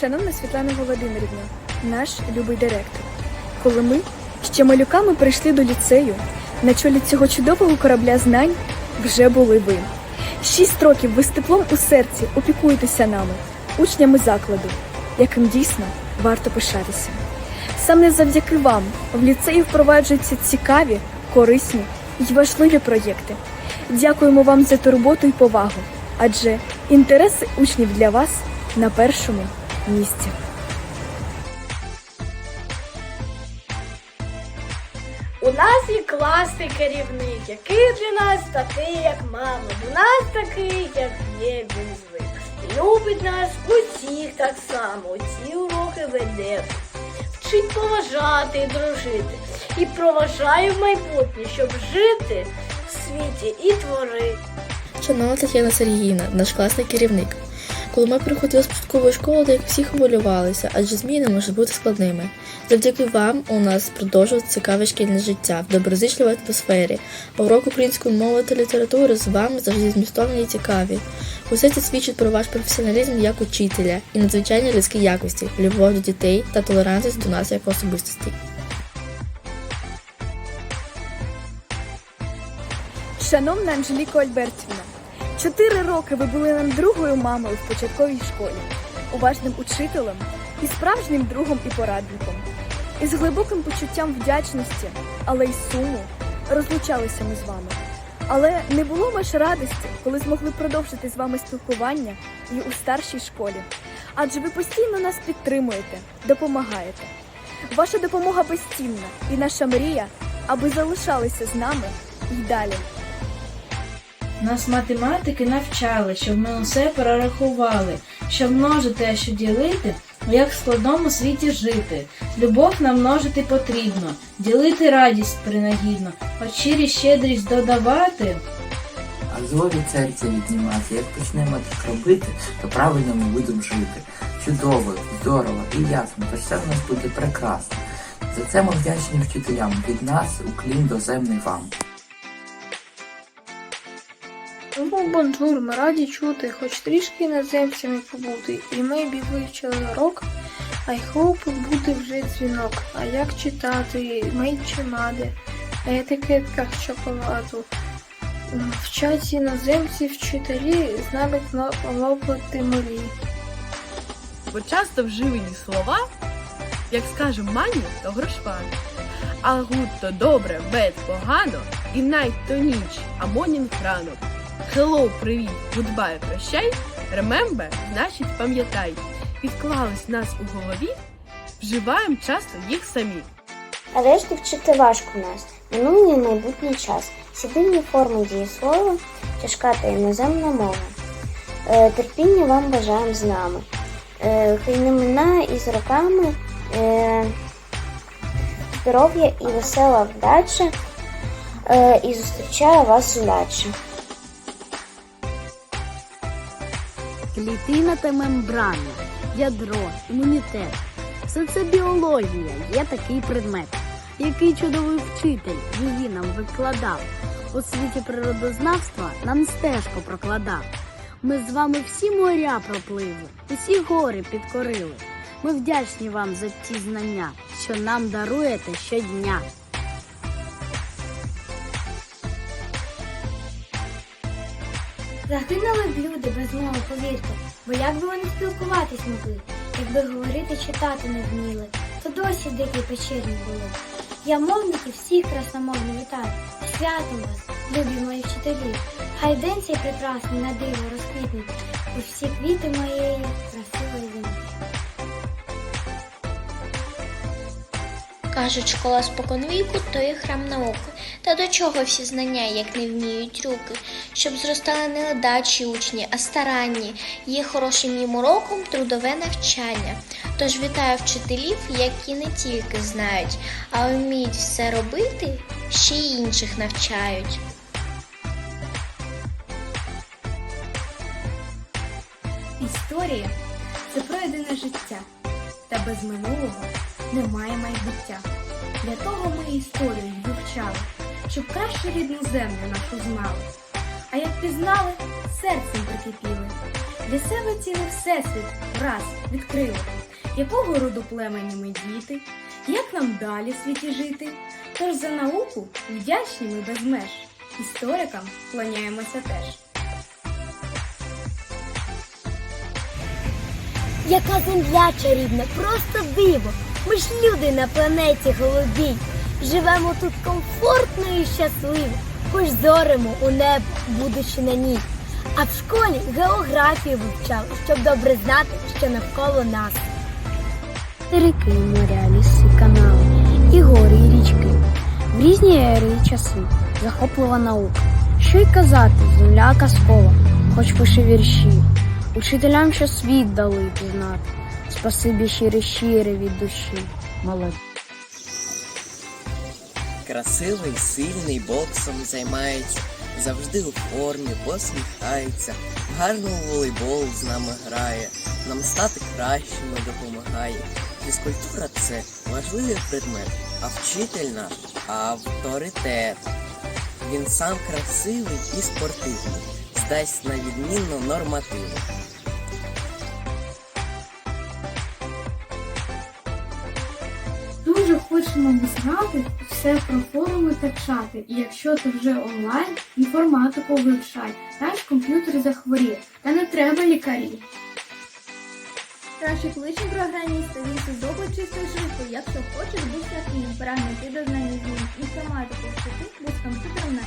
Шановна Світлана Володимирівна, наш любий директор. Коли ми ще малюками прийшли до ліцею, на чолі цього чудового корабля знань вже були ви. Шість років ви з теплом у серці опікуєтеся нами, учнями закладу, яким дійсно варто пишатися. Саме завдяки вам в ліцеї впроваджуються цікаві, корисні й важливі проєкти. Дякуємо вам за турботу і повагу, адже інтереси учнів для вас на першому місці. У нас є класний керівник, який для нас такий, як мама. До нас такий, як є він звик. Любить нас усіх так само. Ці уроки веде. Вчить поважати і дружити. І проважає в майбутнє, щоб жити в світі і творити. Шановна Тетяна Сергіївна, наш класний керівник. Коли ми приходили з початкової школи, то як всі хвилювалися, адже зміни можуть бути складними. Завдяки вам у нас продовжується цікаве шкільне життя в доброзичливій атмосфері. Урок української мови та літератури з вами завжди змістовні і цікаві. Усе це свідчить про ваш професіоналізм як учителя і надзвичайні людські якості, любов до дітей та толерантність до нас як особистостей. Шановна Анжеліко Альбертівна, чотири роки ви були нам другою мамою в початковій школі, уважним учителем і справжнім другом і порадником. Із глибоким почуттям вдячності, але й суму розлучалися ми з вами. Але не було ваш радості, коли змогли продовжити з вами спілкування і у старшій школі. Адже ви постійно нас підтримуєте, допомагаєте. Ваша допомога безцінна і наша мрія, аби залишалися з нами і далі. Нас математики навчали, щоб ми усе перерахували, щоб множити, а що ділити, як в складному світі жити. Любов нам множити потрібно, ділити радість принагідно, хоч щирість щедрість додавати. А зло від серця віднімати. Як почнемо так робити, то правильно ми будемо жити. Чудово, здорово і ясно, то все в нас буде прекрасно. За це ми вдячні вчителям. Від нас уклін доземний вам. Ну, бонжур, ми раді чути, хоч трішки іноземцями побути. І ми вивчили урок, й хоп буде вже дзвінок. А як читати, мить чи мади, на етикетках шоколаду. Вчать іноземці вчителі, з нами лопати малі. бо часто вживані слова, як скажем мані, то грошва. А гуд то добре, бед погано, і найт то ніч, а монінг ранок. Hello, привіт, goodbye, прощай, remember, значить пам'ятай. Відклались нас у голові, вживаємо часто їх самі. Решті вчити важко нас. Минулий майбутній час. Сідильні форми дієслова, тяжка та іноземна мова. Е, терпіння вам бажаємо з нами. Е, хай не минає із роками е, здоров'я і весела вдача. Е, і зустрічає вас удача. Клітина та мембрана, ядро, імунітет. Все це біологія, є такий предмет. Який чудовий вчитель її нам викладав. У світі природознавства нам стежку прокладав. Ми з вами всі моря пропливли, усі гори підкорили. Ми вдячні вам за ті знання, що нам даруєте щодня. Загинули б люди без мови, повірте, бо як би вони спілкуватись могли, якби говорити читати не вміли, то досі дикі печерні були. Я мовників всіх красномовно вітаю, святом вас, любі мої вчителі. Хай день цей прекрасний на диво розквітнуть у всі квіти моєї красивої землі. Кажуть, школа споконвіку то є храм науки. Та до чого всі знання, як не вміють руки, щоб зростали не ледачі учні, а старанні, є хорошим їм уроком трудове навчання. Тож вітаю вчителів, які не тільки знають, а вміють все робити, ще й інших навчають. Історія це пройдене життя, та без минулого немає майбуття. Для того ми історію вивчали, щоб краще рідну землю нашу знали. А як пізнали, серцем прикипіли. Для себе цілий всесвіт раз відкрили. Якого роду племені ми діти? Як нам далі в світі жити? Тож за науку вдячні ми без меж. Історикам клоняємося теж. Яка земля чарівна, просто диво. Ми ж люди на планеті голубій. Живемо тут комфортно і щасливо, хоч зоримо у небо, будучи на ній. А в школі географію вивчали, щоб добре знати, що навколо нас. Ріки, моря, ліси, канали, і гори, і річки. В різні ери і часи захоплива наука. Що й казати, земля казкова, хоч пише вірші. Учителям, що світ дали пізнати. Спасибі щире щире від душі. Молодець. Красивий, сильний, боксом займається, завжди у формі, посміхається, гарно у волейбол з нами грає, нам стати кращими допомагає. Фізкультура це важливий предмет, а вчитель наш авторитет. Він сам красивий і спортивний, здасть на відмінно нормативи. Дуже хочемо знати все про форуми та чати. І якщо ти вже онлайн, інформатику вивчай. Наш комп'ютер захворіє, та не треба лікарів. Краще кличе програміста, він зробить чисто швидко. Якщо хочеш будь-яким прагнути до знання змін інформатику вчити без комп'ютером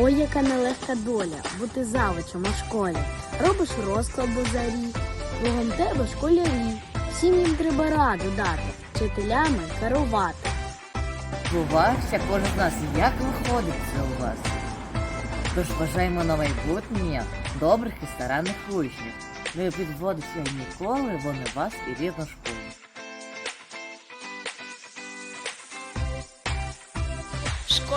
Ой, яка нелегка доля бути завучем у школі. Робиш розклад до зарі, кругом тебе школярі. Всім їм треба раду дати, вчителями керувати. Бувався кожен з нас, як виходить це у вас. Тож бажаємо на майбутнє добрих і старанних учнів. Не підводиться ніколи вони вас і рідну школу.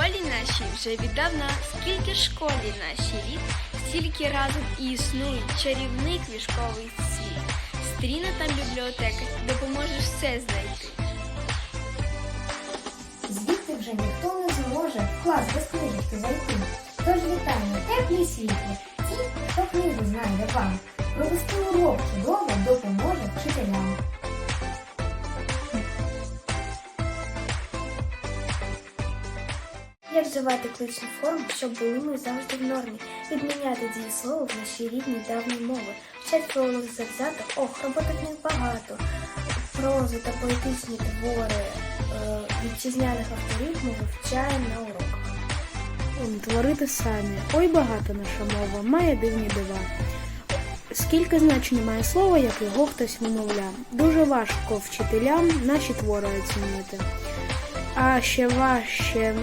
В школі нашій вже віддавна, скільки школі нашій рід, стільки разом і існують чарівний квішковий світ. Стріна там бібліотека, допоможеш все знайти. Звідти вже ніхто не зможе в клас без книжки зайти. Тож вітання, теплі світлі. Ті, хто книгу знає вам. Провести урок чудово допоможе вчителям. Як вживати кличну форму, щоб були ми завжди в нормі, відміняти дієслово в нашій рідній давній мови, вчать пролог завзято, ох, роботи них багато, прозу та поетичні твори е, вітчизняних авторів ми вивчаємо на уроках. Творити самі. Ой, багата наша мова, має дивні дива. Скільки значень має слово, як його хтось вимовляв. Дуже важко вчителям наші твори оцінити. А ще важче,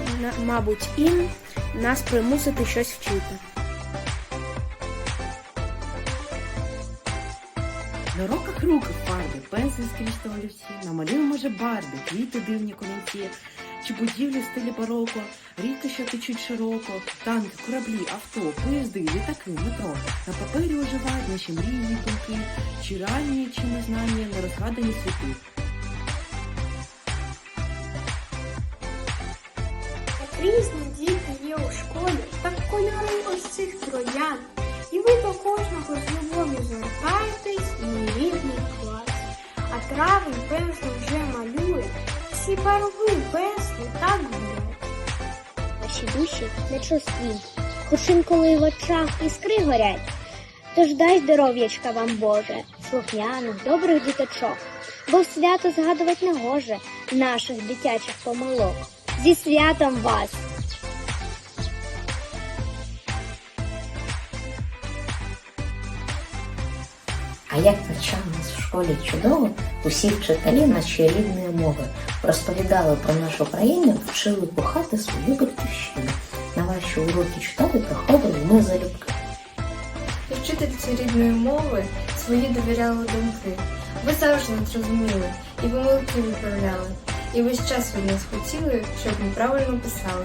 мабуть, їм нас примусити щось вчити. На уроках руки фарби, пензель скрізь та олівці, намалюємо може барди, квіти дивні колінці, чи будівлі в стилі бароко, ріки, що течуть широко, танки, кораблі, авто, поїзди, літаки, метро. На папері оживають наші мрійні думки, чи реальні, чи незнання, нерозгадані світи. Різні діти є у школі, так кольори ось цих троян. І ви до кожного з любов'ю звертаєтесь мій рідний клас. А травень пензлем вже малює, всі барви весни так гулять. Ваші душі не чувстві, хоч інколи в очах іскри горять. Тож дай здоров'ячка вам, Боже, слухняних, добрих діточок, бо свято згадувати не гоже наших дитячих помилок. Зі святом вас! А як навчали нас в школі чудово, усі вчителі нашої рідної мови розповідали про нашу країну, вчили кохати свою батьківщину. На ваші уроки читати приходили ми залюбки. І вчительці рідної мови свої довіряли думки. Ви завжди нас розуміли і помилки виправляли. І весь час від нас щоб ми правильно писали.